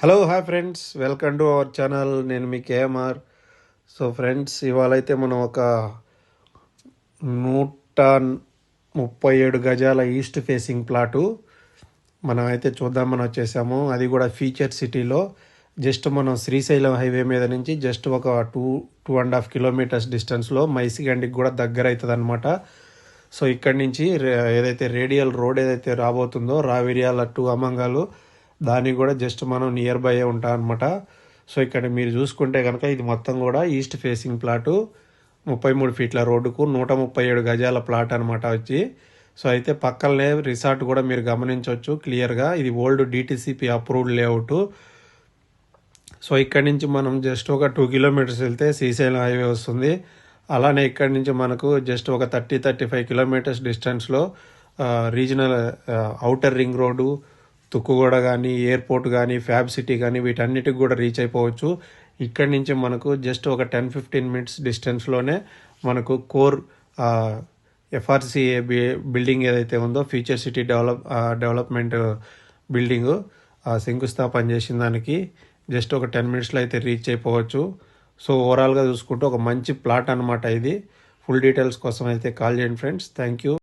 Hello hi friends welcome to our channel నేను మీ KMR. So friends ఇవాళ అయితే మనం ఒక నూట ముప్పై ఏడు గజాల ఈస్ట్ ఫేసింగ్ ప్లాటు మనం అయితే చూద్దామని వచ్చేసాము. అది కూడా ఫీచర్ సిటీలో జస్ట్ మనం శ్రీశైలం హైవే మీద నుంచి జస్ట్ ఒక two two and half kilometres డిస్టెన్స్లో మైసిగండికి కూడా దగ్గర అవుతుంది అనమాట సో ఇక్కడి నుంచి ఏదైతే రేడియల్ రోడ్ ఏదైతే రాబోతుందో రావిర్యాల టు అమంగాలు దానికి కూడా జస్ట్ మనం నియర్ బై ఉంటాం అనమాట సో ఇక్కడ మీరు చూసుకుంటే కనుక ఇది మొత్తం కూడా ఈస్ట్ ఫేసింగ్ ప్లాటు ముప్పై మూడు ఫీట్ల రోడ్డుకు నూట ముప్పై ఏడు గజాల ప్లాట్ అనమాట వచ్చి. సో అయితే పక్కనే రిసార్ట్ కూడా మీరు గమనించవచ్చు క్లియర్గా ఇది old DTCP approved layout so ఇక్కడి నుంచి మనం జస్ట్ ఒక టూ కిలోమీటర్స్ వెళ్తే శ్రీశైలం హైవే వస్తుంది. అలానే ఇక్కడి నుంచి మనకు జస్ట్ ఒక థర్టీ థర్టీ ఫైవ్ కిలోమీటర్స్ డిస్టెన్స్లో regional outer ring road Tukkuguda కానీ ఎయిర్పోర్ట్ కానీ ఫ్యాబ్ సిటీ కానీ వీటన్నిటికి కూడా రీచ్ అయిపోవచ్చు. ఇక్కడి నుంచి మనకు జస్ట్ ఒక టెన్ ఫిఫ్టీన్ మినిట్స్ డిస్టెన్స్లోనే మనకు కోర్ ఎఫ్ఆర్సీఏ బిల్డింగ్ ఏదైతే ఉందో future city develop development building శంకుస్థాపన చేసిన దానికి జస్ట్ ఒక టెన్ మినిట్స్లో అయితే రీచ్ అయిపోవచ్చు. సో ఓవరాల్గా చూసుకుంటే ఒక మంచి ప్లాట్ అనమాట ఇది. ఫుల్ డీటెయిల్స్ కోసం అయితే కాల్ చేయండి ఫ్రెండ్స్. Thank you